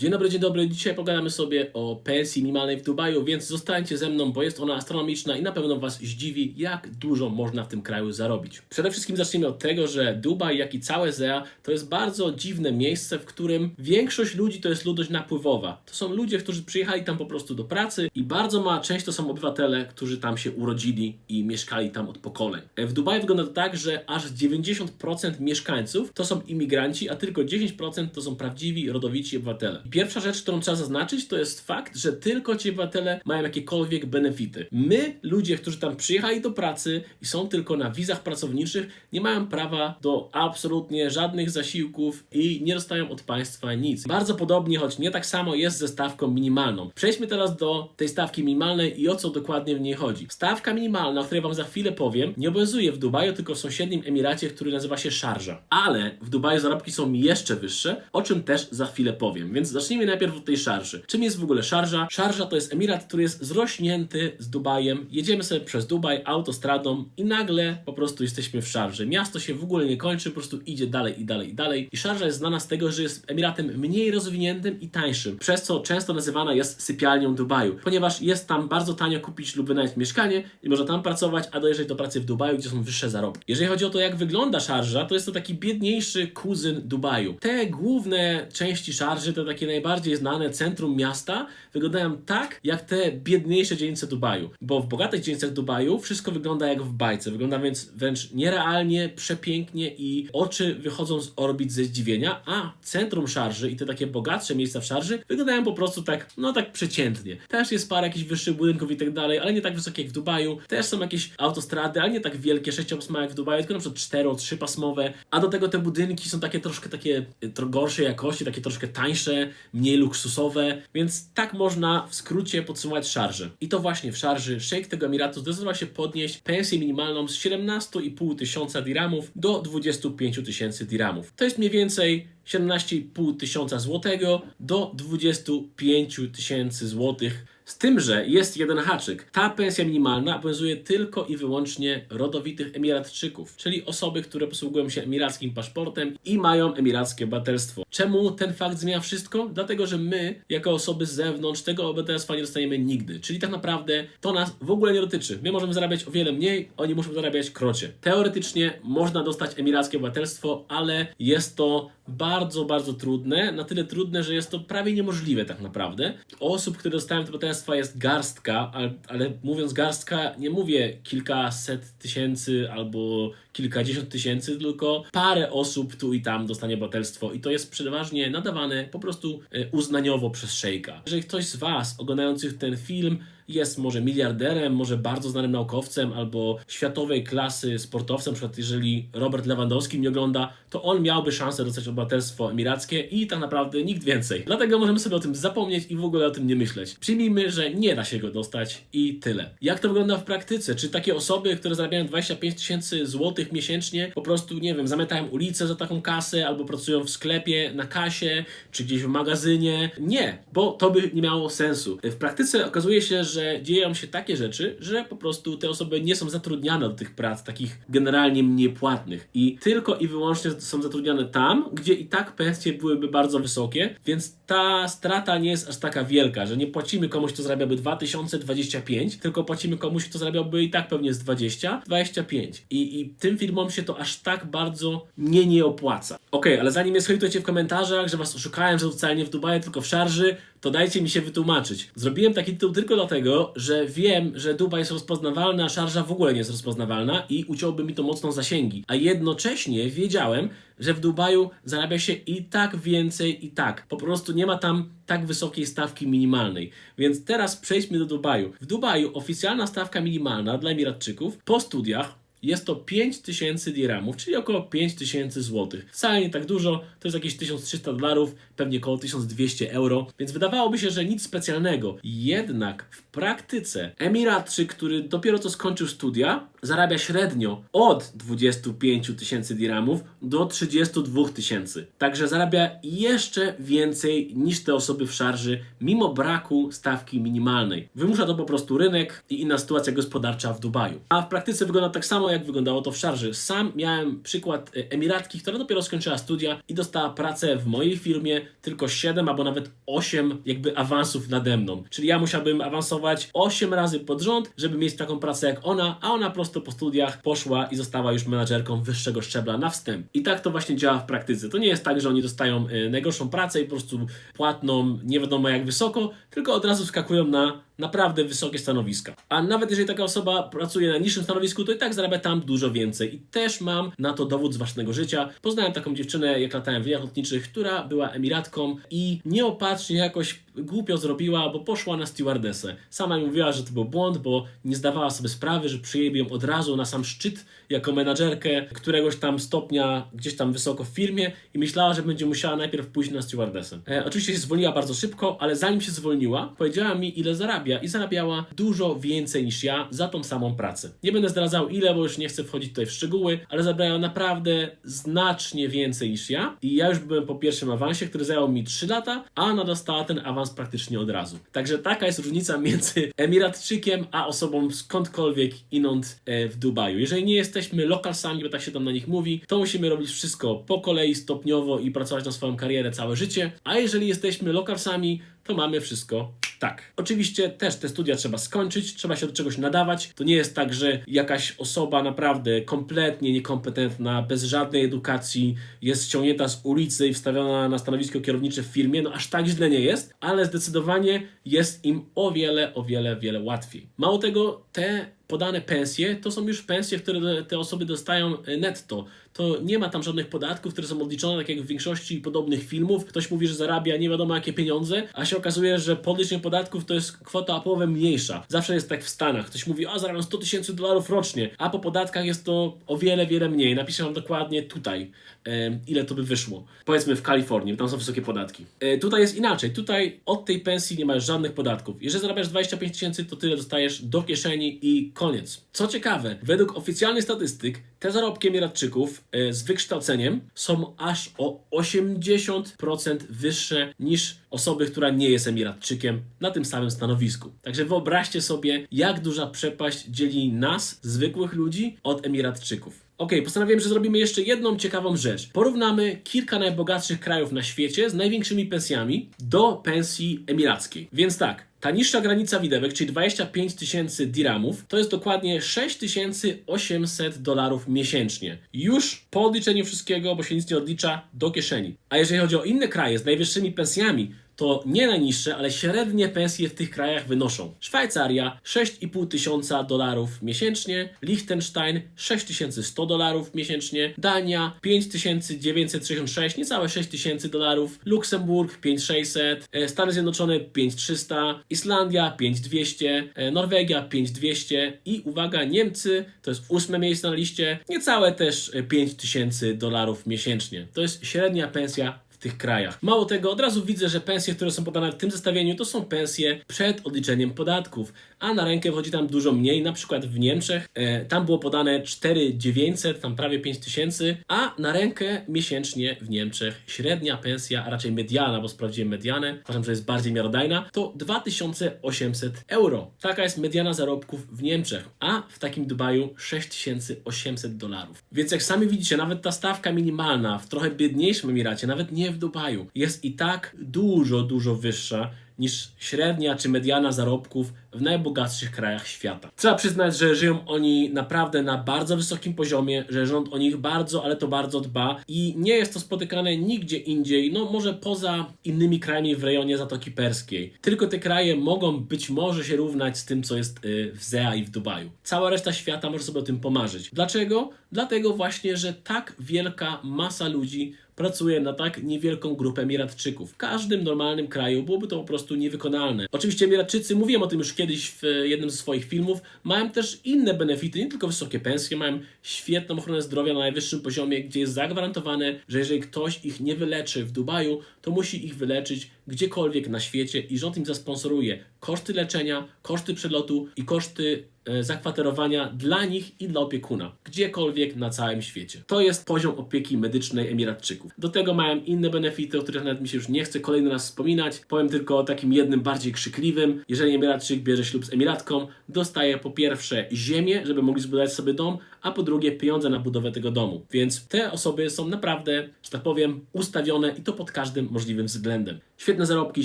Dzień dobry, dzień dobry. Dzisiaj pogadamy sobie o pensji minimalnej w Dubaju, więc zostańcie ze mną, bo jest ona astronomiczna i na pewno Was zdziwi, jak dużo można w tym kraju zarobić. Przede wszystkim zacznijmy od tego, że Dubaj, jak i całe ZEA, to jest bardzo dziwne miejsce, w którym większość ludzi to jest ludność napływowa. To są ludzie, którzy przyjechali tam po prostu do pracy i bardzo mała część to są obywatele, którzy tam się urodzili i mieszkali tam od pokoleń. W Dubaju wygląda to tak, że aż 90% mieszkańców to są imigranci, a tylko 10% to są prawdziwi, rodowici obywatele. Pierwsza rzecz, którą trzeba zaznaczyć, to jest fakt, że tylko ci obywatele mają jakiekolwiek benefity. My, ludzie, którzy tam przyjechali do pracy i są tylko na wizach pracowniczych, nie mają prawa do absolutnie żadnych zasiłków i nie dostają od państwa nic. Bardzo podobnie, choć nie tak samo jest ze stawką minimalną. Przejdźmy teraz do tej stawki minimalnej i o co dokładnie w niej chodzi. Stawka minimalna, o której Wam za chwilę powiem, nie obowiązuje w Dubaju, tylko w sąsiednim Emiracie, który nazywa się Sharjah. Ale w Dubaju zarobki są jeszcze wyższe, o czym też za chwilę powiem. Więc zacznijmy najpierw od tej Szarży. Czym jest w ogóle Szarża? Szarża to jest emirat, który jest zrośnięty z Dubajem. Jedziemy sobie przez Dubaj autostradą i nagle po prostu jesteśmy w Szarży. Miasto się w ogóle nie kończy, po prostu idzie dalej i dalej i dalej. I Szarża jest znana z tego, że jest emiratem mniej rozwiniętym i tańszym, przez co często nazywana jest sypialnią Dubaju, ponieważ jest tam bardzo tanio kupić lub wynająć mieszkanie i można tam pracować, a dojeżdżać do pracy w Dubaju, gdzie są wyższe zarobki. Jeżeli chodzi o to, jak wygląda Szarża, to jest to taki biedniejszy kuzyn Dubaju. Te główne części Szarży, te takie najbardziej znane centrum miasta, wyglądają tak, jak te biedniejsze dzielnice Dubaju. Bo w bogatych dzielnicach Dubaju wszystko wygląda jak w bajce. Wygląda więc wręcz nierealnie, przepięknie i oczy wychodzą z orbit ze zdziwienia, a centrum Szarży i te takie bogatsze miejsca w Szarży wyglądają po prostu tak, no tak przeciętnie. Też jest parę jakichś wyższych budynków i tak dalej, ale nie tak wysokie jak w Dubaju. Też są jakieś autostrady, ale nie tak wielkie, sześciopasmowe jak w Dubaju, tylko na przykład cztero, trzypasmowe. A do tego te budynki są takie troszkę takie y, gorszej jakości, takie troszkę tańsze, mniej luksusowe, więc tak można w skrócie podsumować szarży. I to właśnie w szarży szejk tego Emiratu zdecydował się podnieść pensję minimalną z 17,5 tysiąca dirhamów do 25 tysięcy dirhamów. To jest mniej więcej 17,5 tysiąca złotego do 25 tysięcy złotych. Z tym, że jest jeden haczyk. Ta pensja minimalna obowiązuje tylko i wyłącznie rodowitych Emiratczyków, czyli osoby, które posługują się emirackim paszportem i mają emirackie obywatelstwo. Czemu ten fakt zmienia wszystko? Dlatego, że my, jako osoby z zewnątrz, tego obywatelstwa nie dostaniemy nigdy. Czyli tak naprawdę to nas w ogóle nie dotyczy. My możemy zarabiać o wiele mniej, oni muszą zarabiać krocie. Teoretycznie można dostać emirackie obywatelstwo, ale jest to bardzo, bardzo trudne. Na tyle trudne, że jest to prawie niemożliwe tak naprawdę. Osób, które dostają to obywatelstwa jest garstka, ale, ale mówiąc garstka, nie mówię kilkaset tysięcy albo kilkadziesiąt tysięcy, tylko parę osób tu i tam dostanie obywatelstwo i to jest przeważnie nadawane po prostu e, uznaniowo przez szejka. Jeżeli ktoś z Was oglądających ten film jest może miliarderem, może bardzo znanym naukowcem albo światowej klasy sportowcem, na przykład jeżeli Robert Lewandowski mnie ogląda, to on miałby szansę dostać obywatelstwo emirackie i tak naprawdę nikt więcej. Dlatego możemy sobie o tym zapomnieć i w ogóle o tym nie myśleć. Przyjmijmy, że nie da się go dostać i tyle. Jak to wygląda w praktyce? Czy takie osoby, które zarabiają 25 tysięcy złotych miesięcznie, po prostu, nie wiem, zamykają ulicę za taką kasę albo pracują w sklepie na kasie, czy gdzieś w magazynie? Nie, bo to by nie miało sensu. W praktyce okazuje się, że dzieją się takie rzeczy, że po prostu te osoby nie są zatrudniane do tych prac, takich generalnie mniej płatnych. I tylko i wyłącznie są zatrudniane tam, gdzie i tak pensje byłyby bardzo wysokie, więc ta strata nie jest aż taka wielka, że nie płacimy komuś, kto zarabiałby 2025, tylko płacimy komuś, kto zarabiałby i tak pewnie z 20, 25. I, i tym firmom się to aż tak bardzo nie nie opłaca. Okej, ale zanim mnie schejtujecie w komentarzach, że was oszukałem, że wcale nie w Dubaju, tylko w Szarży, to dajcie mi się wytłumaczyć. Zrobiłem taki tytuł tylko dlatego, że wiem, że Dubaj jest rozpoznawalny, a Szarża w ogóle nie jest rozpoznawalna i uciąłby mi to mocno zasięgi. A jednocześnie wiedziałem, że w Dubaju zarabia się i tak więcej i tak. Po prostu nie ma tam tak wysokiej stawki minimalnej. Więc teraz przejdźmy do Dubaju. W Dubaju oficjalna stawka minimalna dla Emiratczyków po studiach jest to 5000 dirhamów, czyli około 5000 zł. Wcale nie tak dużo, to jest jakieś 1300 dolarów, pewnie około 1200 euro, więc wydawałoby się, że nic specjalnego. Jednak w praktyce Emiratczyk, który dopiero co skończył studia, zarabia średnio od 25 tysięcy dirhamów do 32 tysięcy. Także zarabia jeszcze więcej niż te osoby w szarży, mimo braku stawki minimalnej. Wymusza to po prostu rynek i inna sytuacja gospodarcza w Dubaju. A w praktyce wygląda tak samo jak jak wyglądało to w szarży. Sam miałem przykład e, Emiratki, która dopiero skończyła studia i dostała pracę w mojej firmie tylko 7 albo nawet 8 jakby awansów nade mną. Czyli ja musiałbym awansować 8 razy pod rząd, żeby mieć taką pracę jak ona, a ona prosto po studiach poszła i została już menadżerką wyższego szczebla na wstęp. I tak to właśnie działa w praktyce. To nie jest tak, że oni dostają e, najgorszą pracę i po prostu płatną nie wiadomo jak wysoko, tylko od razu skakują na naprawdę wysokie stanowiska. A nawet jeżeli taka osoba pracuje na niższym stanowisku, to i tak zarabia tam dużo więcej. I też mam na to dowód z własnego życia. Poznałem taką dziewczynę, jak latałem w liniach lotniczych, która była emiratką i nieopatrznie jakoś głupio zrobiła, bo poszła na stewardessę. Sama mi mówiła, że to był błąd, bo nie zdawała sobie sprawy, że przyjęli ją od razu na sam szczyt jako menadżerkę któregoś tam stopnia gdzieś tam wysoko w firmie i myślała, że będzie musiała najpierw pójść na stewardessę. E, oczywiście się zwolniła bardzo szybko, ale zanim się zwolniła, powiedziała mi ile zarabia i zarabiała dużo więcej niż ja za tą samą pracę. Nie będę zdradzał ile, bo już nie chcę wchodzić tutaj w szczegóły, ale zarabiała naprawdę znacznie więcej niż ja i ja już byłem po pierwszym awansie, który zajął mi 3 lata, a ona dostała ten awans praktycznie od razu. Także taka jest różnica między Emiratczykiem a osobą skądkolwiek inąd e, w Dubaju. Jeżeli nie jesteśmy lokalsami, bo tak się tam na nich mówi, to musimy robić wszystko po kolei, stopniowo i pracować na swoją karierę całe życie. A jeżeli jesteśmy lokalsami, to mamy wszystko tak. Oczywiście też te studia trzeba skończyć, trzeba się do czegoś nadawać. To nie jest tak, że jakaś osoba naprawdę kompletnie niekompetentna, bez żadnej edukacji, jest ściągnięta z ulicy i wstawiona na stanowisko kierownicze w firmie. No aż tak źle nie jest, ale zdecydowanie jest im o wiele, o wiele, wiele łatwiej. Mało tego, te podane pensje to są już pensje, które te osoby dostają e, netto. To nie ma tam żadnych podatków, które są odliczone, tak jak w większości podobnych filmów. Ktoś mówi, że zarabia nie wiadomo jakie pieniądze, a się okazuje, że po podatków to jest kwota o połowę mniejsza. Zawsze jest tak w Stanach. Ktoś mówi, a zarabiam 100 tysięcy dolarów rocznie, a po podatkach jest to o wiele, wiele mniej. Napiszę Wam dokładnie tutaj, e, ile to by wyszło. Powiedzmy w Kalifornii, tam są wysokie podatki. E, tutaj jest inaczej. Tutaj od tej pensji nie masz żadnych podatków. Jeżeli zarabiasz 25 tysięcy, to tyle dostajesz do kieszeni i koniec. Co ciekawe, według oficjalnych statystyk te zarobki Emiratczyków e, z wykształceniem są aż o 80% wyższe niż osoby, która nie jest Emiratczykiem na tym samym stanowisku. Także wyobraźcie sobie, jak duża przepaść dzieli nas, zwykłych ludzi, od Emiratczyków. Ok, postanowiłem, że zrobimy jeszcze jedną ciekawą rzecz. Porównamy kilka najbogatszych krajów na świecie z największymi pensjami do pensji emirackiej. Więc tak, ta niższa granica widełek, czyli 25 tysięcy dirhamów, to jest dokładnie 6800 dolarów miesięcznie. Już po odliczeniu wszystkiego, bo się nic nie odlicza, do kieszeni. A jeżeli chodzi o inne kraje z najwyższymi pensjami, to nie najniższe, ale średnie pensje w tych krajach wynoszą. Szwajcaria 6,5 tysiąca dolarów miesięcznie, Liechtenstein 6100 dolarów miesięcznie, Dania 5966, niecałe 6000 dolarów, Luksemburg 5600, e, Stany Zjednoczone 5300, Islandia 5200, e, Norwegia 5200 i uwaga, Niemcy to jest ósme miejsce na liście, niecałe też 5000 dolarów miesięcznie. To jest średnia pensja w tych krajach. Mało tego, od razu widzę, że pensje, które są podane w tym zestawieniu, to są pensje przed odliczeniem podatków, a na rękę wchodzi tam dużo mniej. Na przykład w Niemczech e, tam było podane 4900, tam prawie 5000, a na rękę miesięcznie w Niemczech średnia pensja, a raczej mediana, bo sprawdziłem medianę, uważam, że jest bardziej miarodajna, to 2800 euro. Taka jest mediana zarobków w Niemczech, a w takim Dubaju 6800 dolarów. Więc jak sami widzicie, nawet ta stawka minimalna w trochę biedniejszym Emiracie, nawet nie w Dubaju, jest i tak dużo, dużo wyższa niż średnia czy mediana zarobków w najbogatszych krajach świata. Trzeba przyznać, że żyją oni naprawdę na bardzo wysokim poziomie, że rząd o nich bardzo, ale to bardzo dba i nie jest to spotykane nigdzie indziej, no może poza innymi krajami w rejonie Zatoki Perskiej. Tylko te kraje mogą być może się równać z tym, co jest y, w ZEA i w Dubaju. Cała reszta świata może sobie o tym pomarzyć. Dlaczego? Dlatego właśnie, że tak wielka masa ludzi pracuje na tak niewielką grupę Emiratczyków. W każdym normalnym kraju byłoby to po prostu niewykonalne. Oczywiście Emiratczycy, mówiłem o tym już kiedyś w jednym ze swoich filmów, mają też inne benefity, nie tylko wysokie pensje, mają świetną ochronę zdrowia na najwyższym poziomie, gdzie jest zagwarantowane, że jeżeli ktoś ich nie wyleczy w Dubaju, to musi ich wyleczyć gdziekolwiek na świecie i rząd im zasponsoruje koszty leczenia, koszty przelotu i koszty zakwaterowania dla nich i dla opiekuna, gdziekolwiek na całym świecie. To jest poziom opieki medycznej Emiratczyków. Do tego mają inne benefity, o których nawet mi się już nie chce kolejny raz wspominać. Powiem tylko o takim jednym bardziej krzykliwym. Jeżeli Emiratczyk bierze ślub z Emiratką, dostaje po pierwsze ziemię, żeby mogli zbudować sobie dom, a po drugie pieniądze na budowę tego domu. Więc te osoby są naprawdę, że tak powiem, ustawione i to pod każdym możliwym względem. Świetne zarobki,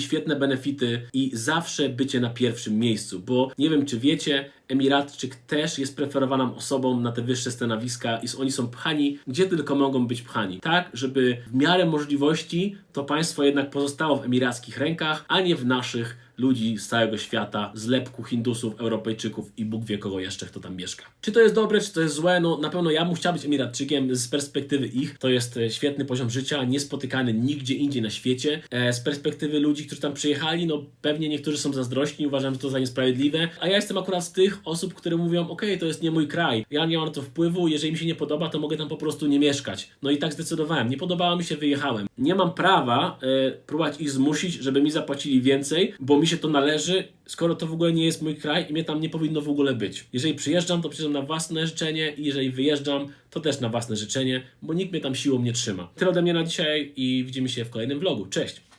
świetne benefity i zawsze bycie na pierwszym miejscu, bo nie wiem czy wiecie, Emiratczyk też jest preferowaną osobą na te wyższe stanowiska i oni są pchani, gdzie tylko mogą być pchani. Tak, żeby w miarę możliwości to państwo jednak pozostało w emirackich rękach, a nie w naszych ludzi z całego świata, zlepku Hindusów, Europejczyków i Bóg wie kogo jeszcze, kto tam mieszka. Czy to jest dobre, czy to jest złe? No na pewno ja bym chciał być Emiratczykiem z perspektywy ich. To jest e, świetny poziom życia, niespotykany nigdzie indziej na świecie. E, Z perspektywy ludzi, którzy tam przyjechali, no pewnie niektórzy są zazdrośni, uważam to za niesprawiedliwe, a ja jestem akurat z tych osób, które mówią, okej, to jest nie mój kraj, ja nie mam na to wpływu, jeżeli mi się nie podoba, to mogę tam po prostu nie mieszkać. No i tak zdecydowałem. Nie podobało mi się, wyjechałem. Nie mam prawa e, próbować ich zmusić, żeby mi zapłacili więcej, bo mi się to należy, skoro to w ogóle nie jest mój kraj i mnie tam nie powinno w ogóle być. Jeżeli przyjeżdżam, to przyjeżdżam na własne życzenie i jeżeli wyjeżdżam, to też na własne życzenie, bo nikt mnie tam siłą nie trzyma. Tyle ode mnie na dzisiaj i widzimy się w kolejnym vlogu. Cześć!